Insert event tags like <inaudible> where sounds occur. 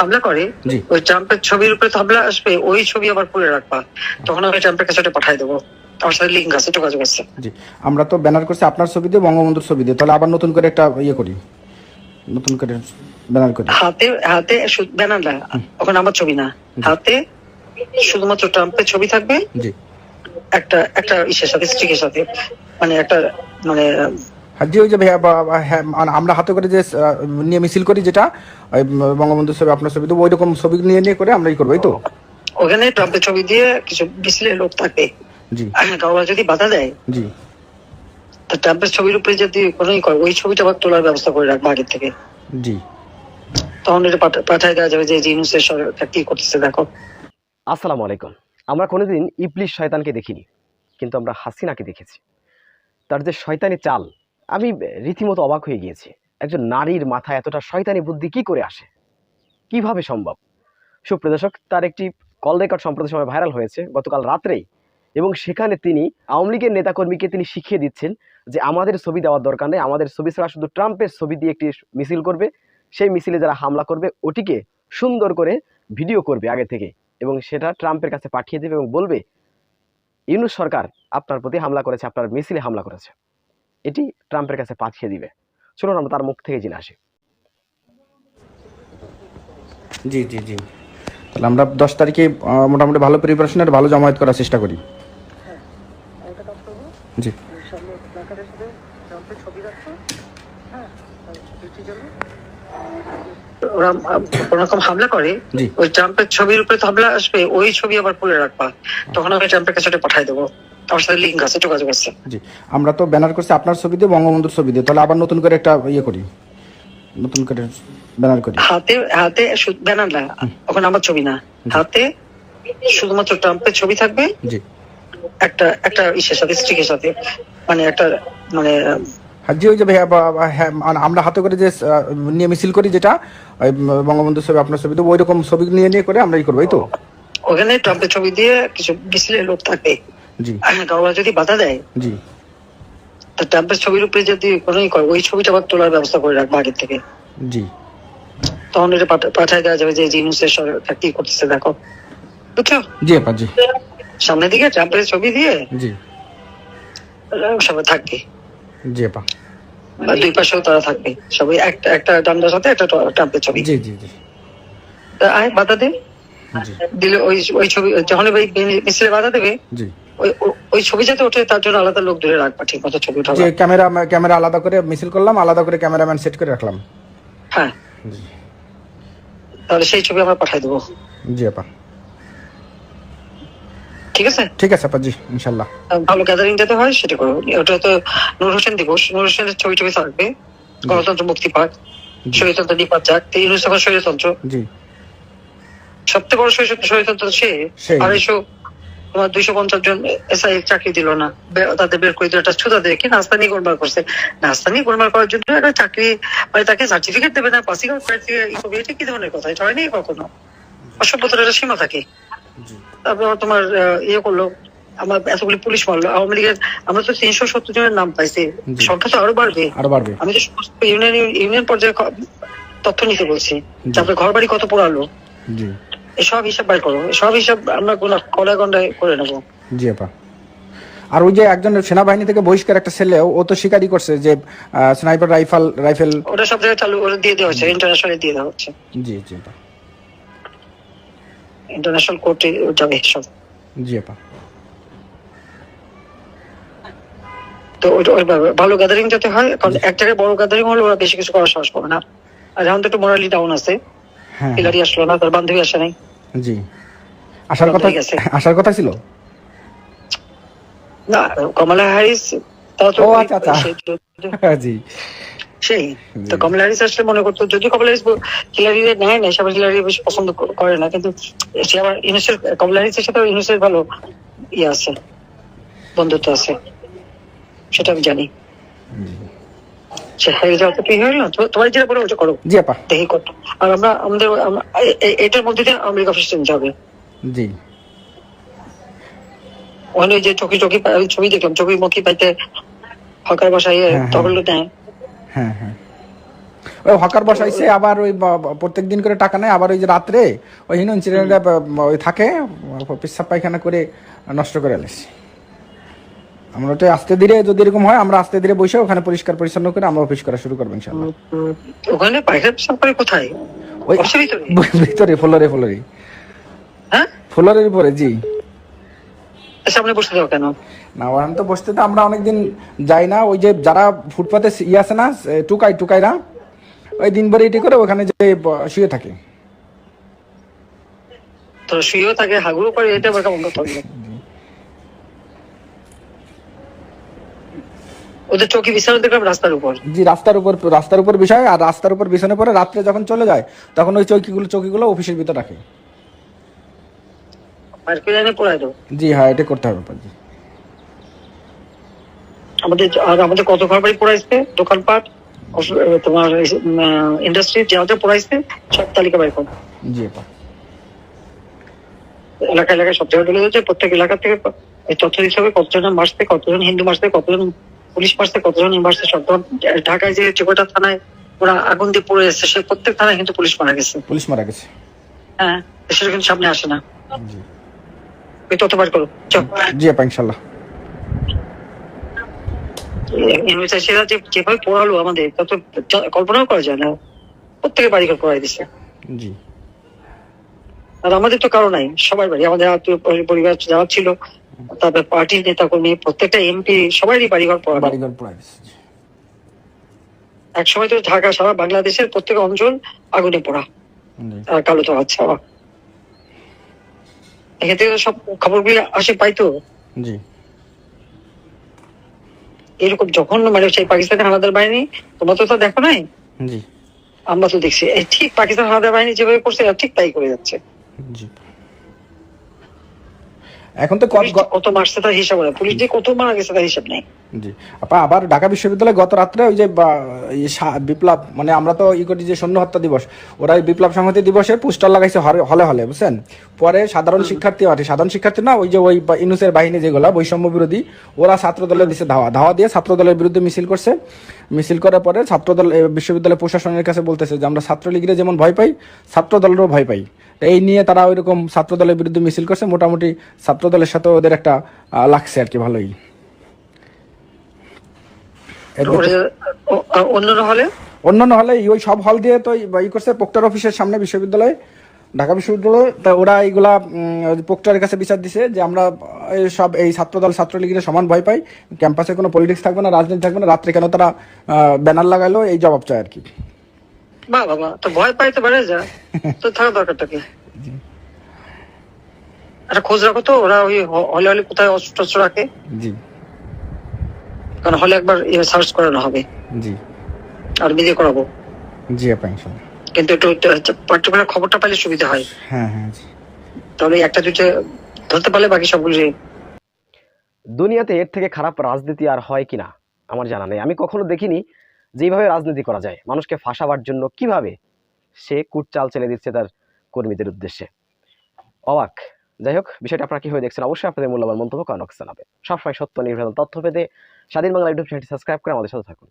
হামলা করে ওই ট্রাম্পের ছবির উপরে হামলা আসবে ওই ছবি আবার রাখবা। তখন আমি ট্রাম্পের কাছে ওটা পাঠাই দেবো। আমার সাথে লিঙ্ক আছে যোগাযোগ আছে। জি আমরা তো ব্যানার করছি আপনার ছবি দিয়ে বঙ্গবন্ধুর ছবি দিয়ে। তাহলে আবার নতুন করে একটা ইয়ে করি। নতুন করে ব্যানার করি। হাতে হাতে ব্যানার না ওখানে আমার ছবি না। হাতে শুধুমাত্র ট্রাম্পের ছবি থাকবে জি। একটা একটা ইসের সাথে স্ট্রিকের সাথে মানে একটা মানে যে ওই যে হ্যাঁ, মানে আমরা হাতে করে যে নিয়ে মিছিল করি যেটা ওই বঙ্গবন্ধুর ছবি আপনার ছবি তো ওই রকম ছবি নিয়ে নিয়ে করে আমরা ই করব এই তো? ওখানে ট্রাম্পের ছবি দিয়ে কিছু মিছিলের লোক থাকে। জি। কাউরা যদি বাধা দেয় জি। তো ট্রাম্পের ছবির উপরে যদি কোনো করে ওই ছবিটা আবার তোলার ব্যবস্থা করে রাখব আগের থেকে। জি। তখন এটা পাঠা- পাঠায় দেওয়া যাবে যে জিনুসের সরকার কি করতেছে দেখো। আসসালামু আলাইকুম। আমরা কোনোদিন ইবলিশ শয়তানকে দেখিনি কিন্তু আমরা হাসিনাকে দেখেছি। তার যে শয়তানি চাল আমি রীতিমতো অবাক হয়ে গিয়েছি। একজন নারীর মাথায় এতটা শয়তানি বুদ্ধি কি করে আসে? কীভাবে সম্ভব? সুপ্রদর্শক তার একটি কল রেকর্ড সম্প্রতি সময় ভাইরাল হয়েছে গতকাল রাত্রেই এবং সেখানে তিনি আওয়ামী লীগের নেতাকর্মীকে তিনি শিখিয়ে দিচ্ছেন যে আমাদের ছবি দেওয়ার দরকার নেই, আমাদের ছবি ছাড়া শুধু ট্রাম্পের ছবি দিয়ে একটি মিছিল করবে, সেই মিছিলে যারা হামলা করবে ওটিকে সুন্দর করে ভিডিও করবে আগে থেকে এবং সেটা ট্রাম্পের কাছে পাঠিয়ে দেবে এবং বলবে, ইউনুস সরকার আপনার প্রতি হামলা করেছে, আপনার মিছিলে হামলা করেছে। এটি ট্রাম্পের কাছে পাঠিয়ে দিবে। চলুন আমরা তার মুখ থেকে জেনে আসি। জি জি জি। তাহলে আমরা দশ তারিখে মোটামুটি ভালো প্রিপারেশন আর ভালো জমায়েত করার চেষ্টা করি। জি। ওরা কোন রকম হামলা করে। ওই ট্রাম্পের ছবির উপরে হামলা আসবে ওই ছবি আবার খুলে রাখবা। তখন আমি ট্রাম্পের কাছে পাঠাই দেবো। আমার সাথে লিঙ্ক আছে যোগাযোগ আছে। জি আমরা তো ব্যানার করছি আপনার ছবি দিয়ে বঙ্গবন্ধুর ছবি দিয়ে তাহলে আবার নতুন করে একটা ইয়ে করি। নতুন করে ব্যানার করি। হাতে হাতে শুধু ব্যানার না ওখানে আমার ছবি না। হাতে শুধুমাত্র ট্রাম্পের ছবি থাকবে। জি। একটা একটা ইসের সাথে স্ট্রিকের সাথে। মানে একটা মানে আর যে ওই যে ভাইয়া হ্যাঁ, মানে আমরা হাতে করে যে নিয়ে মিছিল করি যেটা ওই বঙ্গবন্ধুর ছবি আপনার ছবি তো ওই রকম ছবি নিয়ে নিয়ে করে আমরা ই করব এই তো? ওখানে ট্রাম্পের ছবি দিয়ে কিছু মিছিলের লোক থাকে জি। যদি বাধা দেয় ট্রাম্পের ছবির উপরে যদি কোনো ওই ছবিটা আবার তোলার ব্যবস্থা করে রাখব আগের থেকে। জি। তখন এটা পাঠায় দেওয়া যাবে যে জিনুসের সরকার কি করতেছে দেখো। বুঝছ? জি আপা জি। সামনের দিকে ট্রাম্পের ছবি দিয়ে জি। সবাই থাকবে। জি আপা। দুই পাশেও তারা থাকবে। সবাই একটা একটা ডান্ডার সাথে একটা ট্রাম্পের ছবি। জি জি জি। তা আয় বাধা দে দিলে ওই ওই ছবি যখন ওই মিছিলে বাধা দেবে জি। ওই ছবি যাতে ওঠে তার জন্য আলাদা লোক ধরে রাখবা ঠিক মতো ছবি যে ক্যামেরা ক্যামেরা আলাদা করে মিছিল করলাম আলাদা করে ক্যামেরাম্যান সেট করে রাখলাম। হ্যাঁ। তাহলে সেই ছবি আমরা পাঠাই দেবো। জি আপা। ঠিক আছে? ঠিক আছে আপা জি ইনশাল্লাহ। আহ, ভালো গ্যাদারিং যাতে হয় সেটা করো। ওটা তো নূর হোসেন দিবস। নূর হোসেনের ছবি টবি থাকবে গণতন্ত্র মুক্তি পাক স্বৈরতন্ত্র নিপাত যাক। তো ইউনুস এখন স্বৈরতন্ত্র জি। সবচেয়ে বড় সে সে। আড়াইশো তোমার দুইশো পঞ্চাশ জন এসআই চাকরি দিল না। তাদের বের করে দিল একটা ছুতা দিয়ে কি নাস্তানি গোলমাল করছে। নাস্তানি গোলমাল করার জন্য একটা চাকরি মানে তাকে সার্টিফিকেট দেবে না পাসিং আউট এটা কি ধরনের কথা? এটা হয়নি কখনো? অসভ্যতার একটা সীমা থাকে। তারপর তোমার ইয়ে করল আমার এতগুলি পুলিশ মারলো। আওয়ামী লীগের আমরা তো তিনশো সত্তর জনের নাম পাইছি। সংখ্যা তো আরও বাড়বে। আরও বাড়বে। আমি তো সমস্ত ইউনিয়ন ইউনিয়ন পর্যায়ে তথ্য নিতে বলছি। তারপরে ঘর বাড়ি কত পোড়ালো। জি এসব হিসাব বাইর করো সব হিসাব আমরা কলা গন্ডায় করে নেব। জি আপা। আর ওই যে একজন সেনাবাহিনী থেকে বহিষ্কার একটা ছেলে ও তো স্বীকারই করছে যে স্নাইপার রাইফেল রাইফেল ওটা সব জায়গায় চালু ওটা দিয়ে দেওয়া হচ্ছে ইন্টারন্যাশনালে দিয়ে দেওয়া হচ্ছে। জি জি ইন্টারন্যাশনাল কোর্টে যাবে সব। জি আপা। তো ভালো গ্যাদারিং যাতে হয় কারণ এক জায়গায় বড় গ্যাদারিং হলে ওরা বেশি কিছু করার সাহস পাবে না। আর এখন তো একটু মোরালি ডাউন আছে। হ্যাঁ। আসলো না তার বান্ধবী আসে নাই। জি। আসার কথা আসার কথা ছিল? না কমলা হ্যারিস ও, আচ্ছা, আচ্ছা। <laughs> জি। সেই তো কমলা হ্যারিস আসলে মনে করতো যদি কমলা হ্যারিস হিলারি নেয় না সবাই হিলারি বেশি পছন্দ করে না কিন্তু সে আবার ইউনুসের কমলা হ্যারিসের সাথে ইউনুসের ভালো ইয়ে আছে বন্ধুত্ব আছে সেটা আমি জানি। তোমার যেটা বলে ওটা করো। জি আপা। দেখি কত। আর আমরা আমাদের আম- এ- এ- এটার মধ্যে দিয়ে আমেরিকা অফিস নিতে হবে। জি। ওখানে যে চকি চকি ছবি দেখলাম চকি মুখি পাইতে হকার বাসায় হ্যাঁ, হ্যাঁ। হ্যাঁ হ্যাঁ। ওই হকার বসাইছে আবার ওই প্রত্যেক দিন করে টাকা নেয় আবার ওই যে রাত্রে ওই হিনো ইনসিডেন্টে ওই থাকে পেশাব পায়খানা করে নষ্ট করে আলেছি আমরা ওটা আস্তে ধীরে যদি এরকম হয় আমরা আস্তে ধীরে বসে ওখানে পরিষ্কার পরিচ্ছন্ন করে আমরা অফিস করা শুরু করব ইনশাল্লাহ ওখানে পায়খানা পেশাব করে কোথায়? ওই ভিতরে ফ্লোরে ফ্লোরে। হ্যাঁ? ফ্লোরের উপরে জি। সামনে বসে যাও কেন? না ওখানে তো বসতে তো আমরা অনেকদিন যাই না। ওই যে যারা ফুটপাতে ইয়ে আছে না টুকাই টুকাইরা ওই এটি করে ওখানে যে শুয়ে থাকে। তো শুয়েও থাকে হাগুরও করে এটা কেমন কথা হলো? ওদের চৌকি বিছানা দেখলাম রাস্তার উপর। জি রাস্তার উপর রাস্তার উপর বিষয় আর রাস্তার উপর বিছানে পরে রাত্রে যখন চলে যায় তখন ওই চৌকিগুলো চৌকিগুলো অফিসের ভিতর রাখে। জি হ্যাঁ এটা করতে হবে জি। আমাদের আর আমাদের কত ঘর বাড়ি পড়াইছে? দোকানপাট তোমার ইন্ডাস্ট্রি যা যা পড়াইছে সব তালিকা বাই করো। জি আপা এলাকা এলাকায় সব জায়গায় তুলে দিচ্ছে প্রত্যেক এলাকা থেকে এই তথ্য হিসাবে কতজন মারছে কতজন হিন্দু মারছে কতজন পুলিশ মারছে কতজন ই মারছে সব ঢাকায় যে চেকোটা থানায় ওরা আগুন দিয়ে পড়ে এসেছে সে প্রত্যেক থানায় কিন্তু পুলিশ মারা গেছে। পুলিশ মারা গেছে। হ্যাঁ সেটা কিন্তু সামনে আসে না। জি। ওই তথ্য বার করো। জি আপা ইনশাল্লাহ সেটা যেভাবে পড়ালো আমাদের তা তো কল্পনাও করা যায় না। প্রত্যেকে বাড়ি ঘর পড়াই দিছে। জি। আর আমাদের তো কারও নাই সবাই বাড়ি। আমাদের আত্মীয় পরিবার যারা ছিল তারপরে পার্টির নেতা কর্মী প্রত্যেকটা এমপি সবারই বাড়িঘর পড়ানো। বাড়িঘর এক সময় তো ঢাকা সারা বাংলাদেশের প্রত্যেক অঞ্চল আগুনে পোড়া কালো তো আচ্ছা তো সব খবরগুলি আসে পাইতো জি। এরকম জঘন্য মানে সেই পাকিস্তানের হানাদার বাহিনী তোমরা তো তা দেখো নাই? জি। আমরা তো দেখছি। এই ঠিক পাকিস্তান হানাদার বাহিনী যেভাবে করছে ঠিক তাই করে যাচ্ছে। জি। এখন তো কত মারছে তার হিসাব পুলিশ যে কত মারা গেছে তার হিসাব নেই। জি। আপা, আবার ঢাকা বিশ্ববিদ্যালয়ে গত রাত্রে ওই যে বিপ্লব মানে আমরা তো ই করি যে সৈন্য হত্যা দিবস, ওরা বিপ্লব সংহতি দিবসে পোস্টার লাগাইছে হলে হলে, বুঝছেন? পরে সাধারণ শিক্ষার্থী আছে সাধারণ শিক্ষার্থী না, ওই যে ওই ইনুসের বাহিনী যেগুলা, বৈষম্য বিরোধী, ওরা ছাত্র দলের দিছে ধাওয়া। ধাওয়া দিয়ে ছাত্র দলের বিরুদ্ধে মিছিল করছে। মিছিল করার পরে ছাত্র দল বিশ্ববিদ্যালয় প্রশাসনের কাছে বলতেছে যে, আমরা ছাত্রলীগের যেমন ভয় পাই ছাত্র দলেরও ভয় পাই। এই নিয়ে তারা ওইরকম ছাত্র দলের বিরুদ্ধে মিছিল করছে। মোটামুটি ছাত্র দলের সাথে ওদের একটা লাগছে আর কি, ভালোই। হলে? অন্যান্য হলে ওই সব হল দিয়ে তো ই করছে পোক্টার অফিসের সামনে বিশ্ববিদ্যালয়ে ঢাকা বিশ্ববিদ্যালয়। তা ওরা এইগুলা পোক্টারের কাছে বিচার দিছে যে আমরা সব এই ছাত্রদল ছাত্রলীগের সমান ভয় পাই ক্যাম্পাসে কোনো পলিটিক্স থাকবে না রাজনীতি থাকবে না। রাত্রে কেন তারা ব্যানার লাগালো এই জবাব চায় আর কি। বা বাবা তো ভয় পাই তো বেড়ে যা তো থাকা দরকারটা কি? একটা খোঁজ রাখো তো ওরা ওই হলে হলে কোথায় অস্ত্র রাখে? জি। কারণ হলে একবার সার্চ করানো হবে। জি। আর নিজে করাবো। জি আপা ইনশাল্লাহ। কিন্তু একটু পার্টিকুলার খবরটা পাইলে সুবিধা হয়। হ্যাঁ হ্যাঁ জি। তাহলে একটা দুইটা ধরতে পারলে বাকি সবগুলো দুনিয়াতে এর থেকে খারাপ রাজনীতি আর হয় কিনা আমার জানা নেই। আমি কখনো দেখিনি যেভাবে রাজনীতি করা যায়। মানুষকে ফাঁসাবার জন্য কীভাবে সে কুটচাল চেলে দিচ্ছে তার কর্মীদের উদ্দেশ্যে। অবাক। যাই হোক, বিষয়টা আপনারা হয়ে দেখছেন অবশ্যই আপনাদের মূল্যবান মন্তব্য কনক হবে সবসময় সত্য নির্ভর তথ্য পেতে স্বাধীন বাংলা ইউটিউব চ্যানেলটি সাবস্ক্রাইব করে আমাদের সাথে থাকুন।